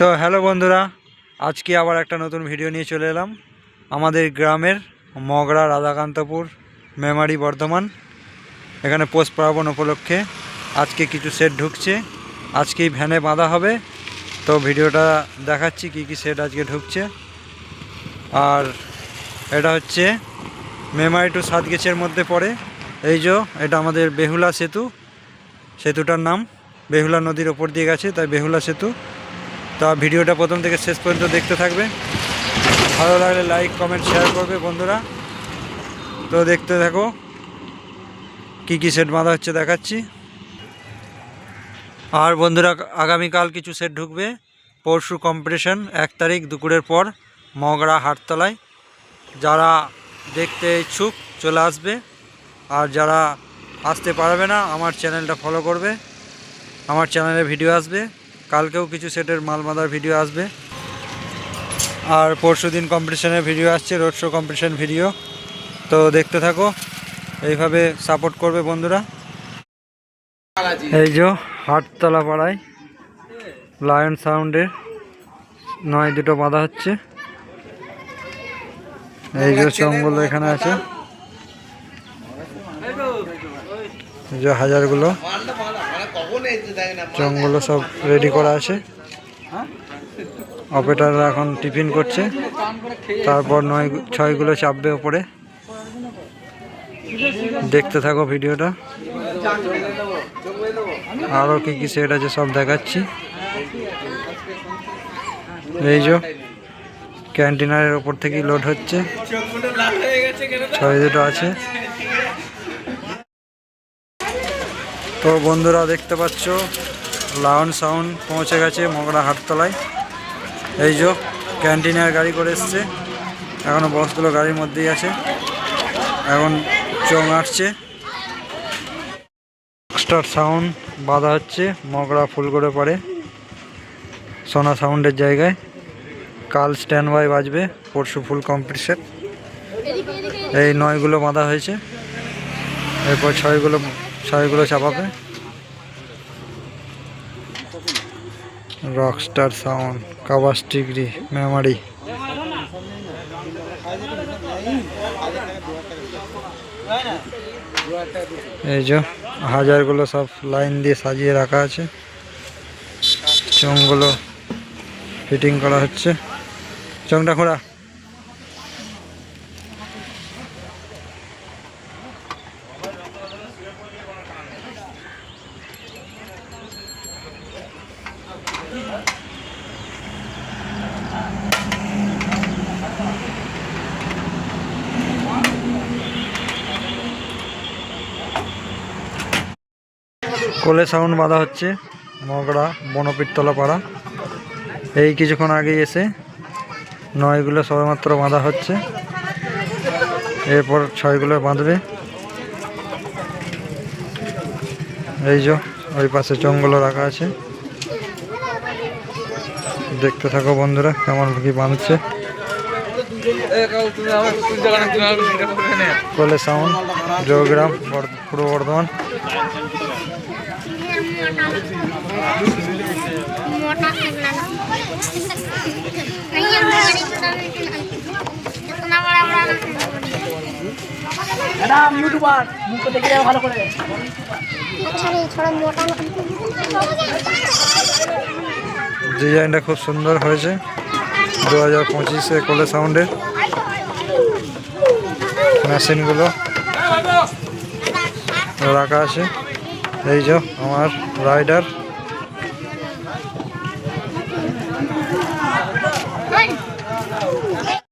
তো হ্যালো বন্ধুরা, আজকে আবার একটা নতুন ভিডিও নিয়ে চলে এলাম। আমাদের গ্রামের মগরা রাধাকান্তপুর, মেমারি বর্ধমান, এখানে পোস্ট পার্বণ উপলক্ষে আজকে কিছু সেট ঢুকছে। আজকেই ভ্যানে বাঁধা হবে। তো ভিডিওটা দেখাচ্ছি কি কি সেট আজকে ঢুকছে। আর এটা হচ্ছে মেমারি টু সাতগেছের মধ্যে পড়ে। এই যে, এটা আমাদের বেহুলা সেতু। সেতুটার নাম বেহুলা নদীর ওপর দিয়ে গেছে, তাই বেহুলা সেতু। তা ভিডিওটা প্রথম থেকে শেষ পর্যন্ত দেখতে থাকবে। ভালো লাগলে লাইক কমেন্ট শেয়ার করবে বন্ধুরা। তো দেখতে থাকো, কি কি সেট বাঁধা হচ্ছে দেখাচ্ছি। আর বন্ধুরা, আগামীকাল কিছু সেট ঢুকবে। পরশু কম্পিটিশন এক তারিখ দুপুরের পর মগরা হাটতলায়। যারা দেখতে ইচ্ছুক চলে আসবে। আর যারা আসতে পারবে না, আমার চ্যানেলটা ফলো করবে। আমার চ্যানেলে ভিডিও আসবে। কালকেও কিছু সেটের মাল বাঁধার ভিডিও আসবে। আর পরশু দিন কম্পিটিশনের ভিডিও আসছে রোড শো কম্পিটিশন ভিডিও তো দেখতে থাকো, এইভাবে সাপোর্ট করবে বন্ধুরা। এই যে হাটতলা পাড়ায় লায়ন সাউন্ডের নয় দুটো বাঁধা হচ্ছে। এই যে চঙ্গল এখানে আছে। যে হাজারগুলো। চংগুলো সব রেডি করা আছে। অপারেটাররা এখন টিফিন করছে। তারপর নয় ছয়গুলো চাপবে ওপরে। দেখতে থাকো ভিডিওটা। আরও কী কী সেট আছে সব দেখাচ্ছি। এই যে ক্যান্টিনারের ওপর থেকেই লোড হচ্ছে। ছয় দুটো আছে। তো বন্ধুরা দেখতে পাচ্ছ লাউন সাউন্ড পৌঁছে গেছে মগরা হাটতলায়। এই যে ক্যান্টিনের গাড়ি করে এসছে এখনও বসগুলো গাড়ির মধ্যেই আছে। এখন চং আসছে। স্টার সাউন্ড বাঁধা হচ্ছে, মগরা ফুল করে পড়ে। সোনা সাউন্ডের জায়গায়। কাল স্ট্যান্ড বাই বাজবে, পরশু ফুল কম্পিটিশন এই নয়গুলো বাঁধা হয়েছে। এরপর ছয়গুলো ছয়গুলো চাপাবে। রকস্টার সাউন্ড কাবাস ডিগ্রি মেমারি এই যে, হাজারগুলো সব লাইন দিয়ে সাজিয়ে রাখা আছে। চংগুলো ফিটিং করা হচ্ছে। চংটা খোলা কোলে সাউন্ড বাঁধা হচ্ছে, মগড়া বনপীরতলা পাড়া। এই কিছুক্ষণ আগে এসে নয়গুলো সবেমাত্র বাঁধা হচ্ছে। এরপর ছয়গুলো বাঁধবে। এই যে, ওই পাশে জঙ্গলও রাখা আছে। দেখতে থাকো বন্ধুরা কেমন কি বানাচ্ছে কলে সাউন্ড জয়গ্রাম পূর্ব বর্ধমান। ভালো করে ডিজাইনটা খুব সুন্দর হয়েছে। দু হাজার পঁচিশে কোলে সাউন্ডের মেশিনগুলো রাখা আছে। এই যে আমার রাইডার।